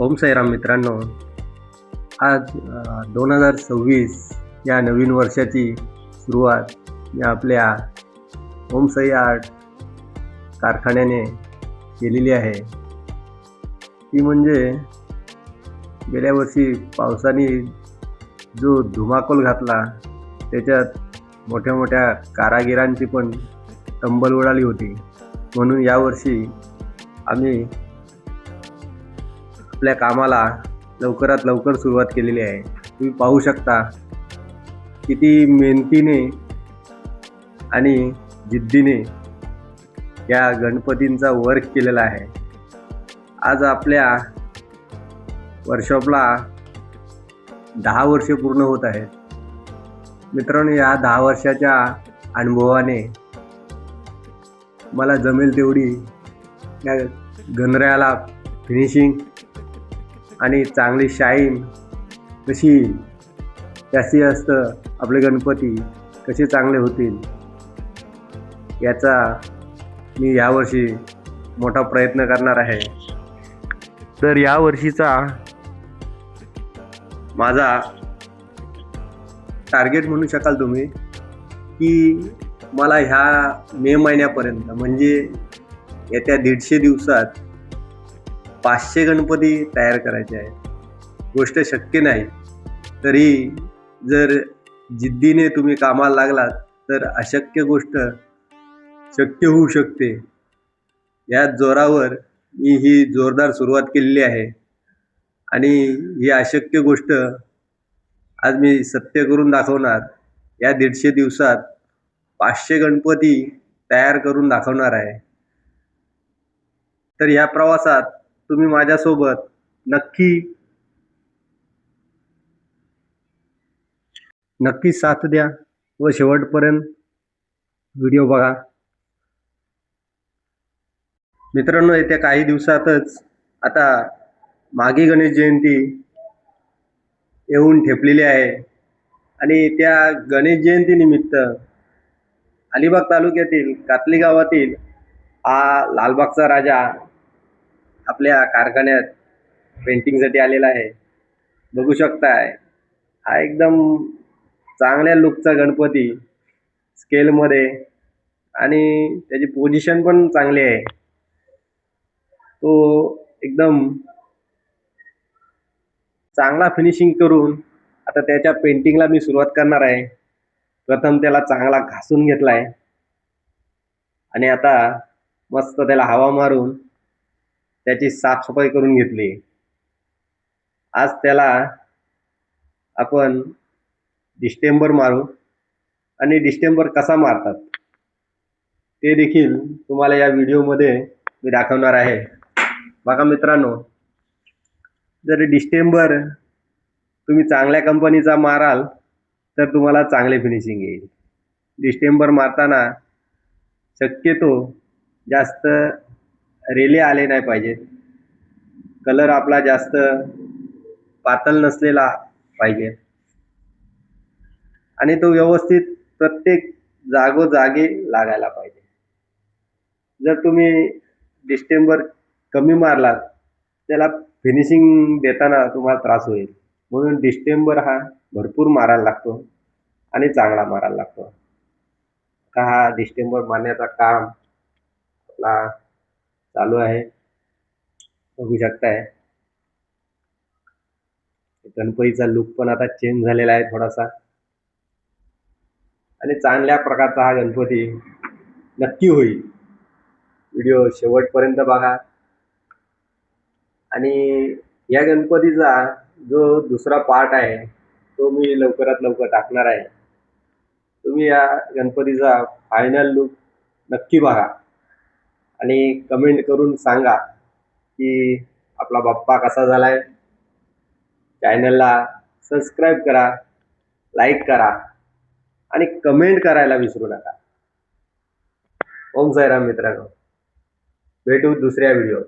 ओम साईराम मित्रांनो. आज दोन हजार सव्वीस या नवीन वर्षाची सुरुवात मी आपल्या ओम साई आर्ट कारखान्याने केलेली आहे. ती म्हणजे गेल्या वर्षी पावसाने जो धुमाकूल घातला त्याच्यात मोठ्या मोठ्या कारागिरांची पण तंबल उडाली होती. म्हणून यावर्षी आम्ही आपल्या कामाला लवकरात लवकर सुरुवात केलेली आहे. तुम्ही पाहू शकता किती मेहनतीने आणि जिद्दीने या गणपतींचा वर्क केलेला आहे. आज आपल्या वर्कशॉपला दहा वर्षे पूर्ण होत आहेत. मित्रांनो या दहा वर्षाच्या अनुभवाने मला जमेल तेवढी या गणरायाला फिनिशिंग आणि चांगली शाईन कशी येईल जास्त आपले गणपती कसे चांगले होतील याचा मी यावर्षी मोठा प्रयत्न करणार आहे. तर यावर्षीचा माझा टार्गेट म्हणू शकाल तुम्ही की मला ह्या मे महिन्यापर्यंत म्हणजे येत्या दीडशे दिवसात पाचशे गणपती तयार करायचे आहेत. गोष्ट शक्य नाही. तरी जर जिद्दीने तुम्ही कामाला लागलात तर अशक्य गोष्ट शक्य होऊ शकते. या जोरावर मी ही जोरदार सुरुवात केलेली आहे. आणि ही अशक्य गोष्ट आज मी सत्य करून दाखवणार. या दीडशे दिवसात पाचशे गणपती तयार करून दाखवणार आहे. तर या प्रवासात तुम्ही माझ्यासोबत नक्की नक्की साथ द्या व शेवटपर्यंत व्हिडिओ बघा. मित्रांनो येत्या काही दिवसातच आता मागे गणेश जयंती येऊन ठेपलेली आहे. आणि त्या गणेश जयंतीनिमित्त अलिबाग तालुक्यातील कातली गावातील हा लालबागचा राजा आपल्या कारखान्यात पेंटिंगसाठी आलेला आहे. बघू शकताय. हा एकदम चांगल्या लुकचा गणपती स्केलमध्ये आणि त्याची पोझिशन पण चांगली आहे. तो एकदम चांगला फिनिशिंग करून आता त्याच्या पेंटिंगला मी सुरुवात करणार आहे. प्रथम त्याला चांगला घासून घेतला आहे आणि आता मस्त त्याला हवा मारून त्याची साफसफाई करून घेतली. आज त्याला आपण डिस्टेंबर मारू आणि डिस्टेंबर कसा मारतात ते देखील तुम्हाला या व्हिडिओमध्ये मी दाखवणार आहे. बघा मित्रांनो जर डिस्टेंबर तुम्ही चांगल्या कंपनीचा माराल तर तुम्हाला चांगले फिनिशिंग येईल. डिस्टेंबर मारताना शक्यतो जास्त रेले आले नाही पाहिजेत. कलर आपला जास्त पातळ नसलेला पाहिजे. आणि तो व्यवस्थित प्रत्येक जागोजागी लागायला पाहिजे. जर तुम्ही डिस्टेंबर कमी मारलात त्याला फिनिशिंग देताना तुम्हाला त्रास होईल. म्हणून डिस्टेंबर हा भरपूर मारायला लागतो आणि चांगला मारायला लागतो. का हा डिस्टेंबर मारण्याचा काम आपला चालू आहे. बघू शकताय. गणपतीचा लुक पण आता चेंज झालेला आहे थोडासा. आणि चांगल्या प्रकारचा हा गणपती नक्की होईल. व्हिडिओ शेवटपर्यंत बघा. आणि या गणपतीचा जो दुसरा पार्ट आहे तो मी लवकरात लवकर टाकणार आहे. तुम्ही या गणपतीचा फायनल लुक नक्की बघा. आणि कमेंट करून सांगा की आपला बाप्पा कसा झाला आहे चॅनलला सबस्क्राईब करा लाईक करा आणि कमेंट करायला विसरू नका. ओम साईराम मित्रांनो. भेटू दुसऱ्या व्हिडिओ